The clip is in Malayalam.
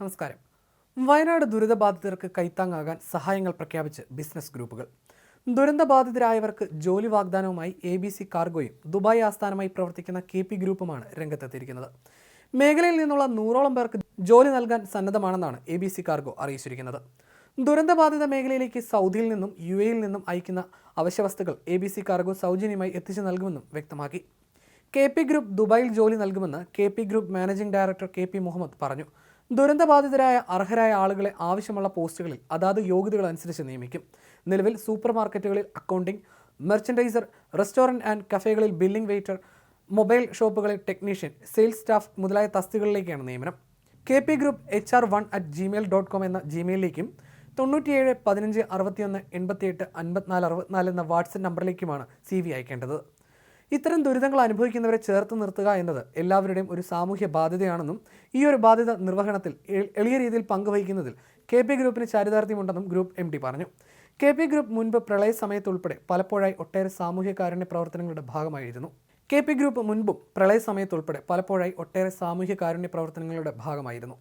നമസ്കാരം. വയനാട് ദുരിതബാധിതർക്ക് കൈത്താങ്ങാകാൻ സഹായങ്ങൾ പ്രഖ്യാപിച്ച് ബിസിനസ് ഗ്രൂപ്പുകൾ. ദുരന്തബാധിതരായവർക്ക് ജോലി വാഗ്ദാനവുമായി എ ബി സി കാർഗോയും ദുബായ് ആസ്ഥാനമായി പ്രവർത്തിക്കുന്ന കെ പി ഗ്രൂപ്പുമാണ് രംഗത്തെത്തിയിരിക്കുന്നത്. മേഖലയിൽ നിന്നുള്ള നൂറോളം പേർക്ക് ജോലി നൽകാൻ സന്നദ്ധമാണെന്നാണ് എ ബി സി കാർഗോ അറിയിച്ചിരിക്കുന്നത്. ദുരന്തബാധിത മേഖലയിലേക്ക് സൗദിയിൽ നിന്നും യു എയിൽ നിന്നും അയക്കുന്ന അവശ്യവസ്തുക്കൾ എ ബി സി കാർഗോ സൗജന്യമായി എത്തിച്ചു നൽകുമെന്നും വ്യക്തമാക്കി. കെ പി ഗ്രൂപ്പ് ദുബായിൽ ജോലി നൽകുമെന്ന് K P group managing director K P Muhammad പറഞ്ഞു. ദുരന്തബാധിതരായ അർഹരായ ആളുകളെ ആവശ്യമുള്ള പോസ്റ്റുകളിൽ അതാത് യോഗ്യതകൾ അനുസരിച്ച് നിയമിക്കും. നിലവിൽ സൂപ്പർ മാർക്കറ്റുകളിൽ അക്കൗണ്ടിംഗ് മെർച്ചൻഡൈസർ റെസ്റ്റോറന്റ് ആൻഡ് കഫേകളിൽ ബില്ലിംഗ് വെയിറ്റർ മൊബൈൽ ഷോപ്പുകളിൽ ടെക്നീഷ്യൻ സെയിൽസ് സ്റ്റാഫ് മുതലായ തസ്തികകളിലേക്കാണ് നിയമനം. K P group H R one at Gmail dot com എന്ന ജിമെയിലിലേക്കും തൊണ്ണൂറ്റിയേഴ് പതിനഞ്ച് അറുപത്തിയൊന്ന് എൺപത്തിയെട്ട് അൻപത്തിനാല് അറുപത്തിനാല് എന്ന വാട്സപ്പ് നമ്പറിലേക്കുമാണ് സി വി അയക്കേണ്ടത്. ഇത്തരം ദുരിതങ്ങൾ അനുഭവിക്കുന്നവരെ ചേർത്ത് നിർത്തുക എന്നത് എല്ലാവരുടെയും ഒരു സാമൂഹ്യ ബാധ്യതയാണെന്നും ഈ ഒരു ബാധ്യത നിർവഹണത്തിൽ എളിയ രീതിയിൽ പങ്കുവഹിക്കുന്നതിൽ കെ പി ഗ്രൂപ്പിന് ചാരിതാർത്ഥ്യമുണ്ടെന്നും ഗ്രൂപ്പ് എം പറഞ്ഞു. കെ പി ഗ്രൂപ്പ് മുൻപ് പ്രളയ സമയത്തുൾപ്പെടെ പലപ്പോഴായി ഒട്ടേറെ സാമൂഹ്യ കാരുണ്യ പ്രവർത്തനങ്ങളുടെ ഭാഗമായിരുന്നു. കെ പി ഗ്രൂപ്പ് മുൻപും പ്രളയ സമയത്തുൾപ്പെടെ പലപ്പോഴായി ഒട്ടേറെ സാമൂഹ്യ കാരുണ്യ പ്രവർത്തനങ്ങളുടെ ഭാഗമായിരുന്നു.